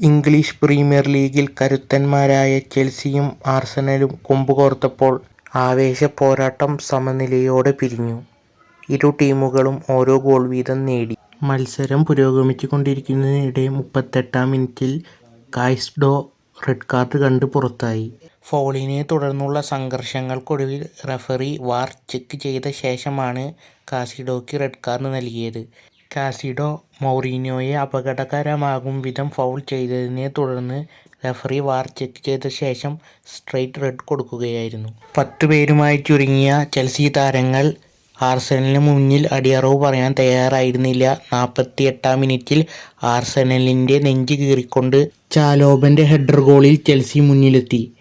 English premier ലീഗിൽ കരുത്തന്മാരായ ചെൽസിയും ആർസനലും കൊമ്പുകോർത്തപ്പോൾ ആവേശ പോരാട്ടം സമനിലയോടെ പിരിഞ്ഞു. ഇരു ടീമുകളും ഓരോ ഗോൾ വീതം നേടി. മത്സരം പുരോഗമിച്ചുകൊണ്ടിരിക്കുന്നതിനിടെ മുപ്പത്തെട്ടാം മിനിറ്റിൽ കായ്സ്ഡോ റെഡ് കാർഡ് കണ്ട് പുറത്തായി. ഫൗളിനെ തുടർന്നുള്ള സംഘർഷങ്ങൾക്കൊടുവിൽ റഫറി വാർ ചെക്ക് ചെയ്ത ശേഷമാണ് കാസിഡോയ്ക്ക് റെഡ് കാർഡ് നൽകിയത്. കാസിഡോ മൗറീനോയെ അപകടകരമാകും വിധം ഫൗൾ ചെയ്തതിനെ തുടർന്ന് റഫറി വാർ ചെക്ക് ചെയ്ത ശേഷം സ്ട്രൈറ്റ് റെഡ് കൊടുക്കുകയായിരുന്നു. പത്തുപേരുമായി ചുരുങ്ങിയ ചെൽസി താരങ്ങൾ ആർസനലിന് മുന്നിൽ അടിയറവ് പറയാൻ തയ്യാറായിരുന്നില്ല. നാൽപ്പത്തിയെട്ടാം മിനിറ്റിൽ ആർസനലിന്റെ നെഞ്ച് കീറിക്കൊണ്ട് ചാലോബന്റെ ഹെഡർ ഗോളിൽ ചെൽസി മുന്നിലെത്തി.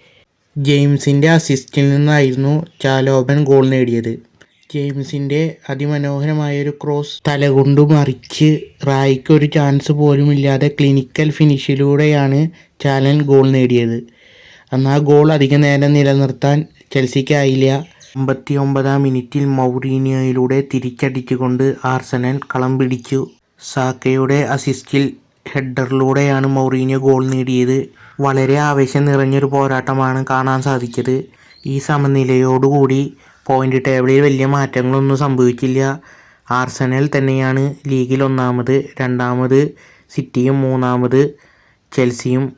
ജെയിംസിന്റെ അസിസ്റ്റിൽ നിന്നായിരുന്നു ചാലോബൻ ഗോൾ നേടിയത്. ജെയിംസിന്റെ അതിമനോഹരമായൊരു ക്രോസ് തലകൊണ്ടു മറിച്ച് റായിക്ക് ഒരു ചാൻസ് പോലുമില്ലാതെ ക്ലിനിക്കൽ ഫിനിഷിലൂടെയാണ് ചാലൻ ഗോൾ നേടിയത്. എന്നാൽ ഗോൾ അധിക നേരം നിലനിർത്താൻ ചെൽസിക്കായില്ല. അമ്പത്തി ഒമ്പതാം മിനിറ്റിൽ മൗറീനിയോയിലൂടെ തിരിച്ചടിച്ചുകൊണ്ട് ആർസനൻ കളം പിടിച്ചു. സാക്കയുടെ അസിസ്റ്റിൽ ഹെഡറിലൂടെയാണ് മൗറീനിയോ ഗോൾ നേടിയത്. വളരെ ആവേശം നിറഞ്ഞൊരു പോരാട്ടമാണ് കാണാൻ സാധിച്ചത്. ഈ സമനിലയോടുകൂടി പോയിന്റ് ടേബിളിൽ വലിയ മാറ്റങ്ങളൊന്നും സംഭവിച്ചില്ല. ആർസനൽ തന്നെയാണ് ലീഗിൽ ഒന്നാമത്. രണ്ടാമത് സിറ്റിയും മൂന്നാമത് ചെൽസിയും.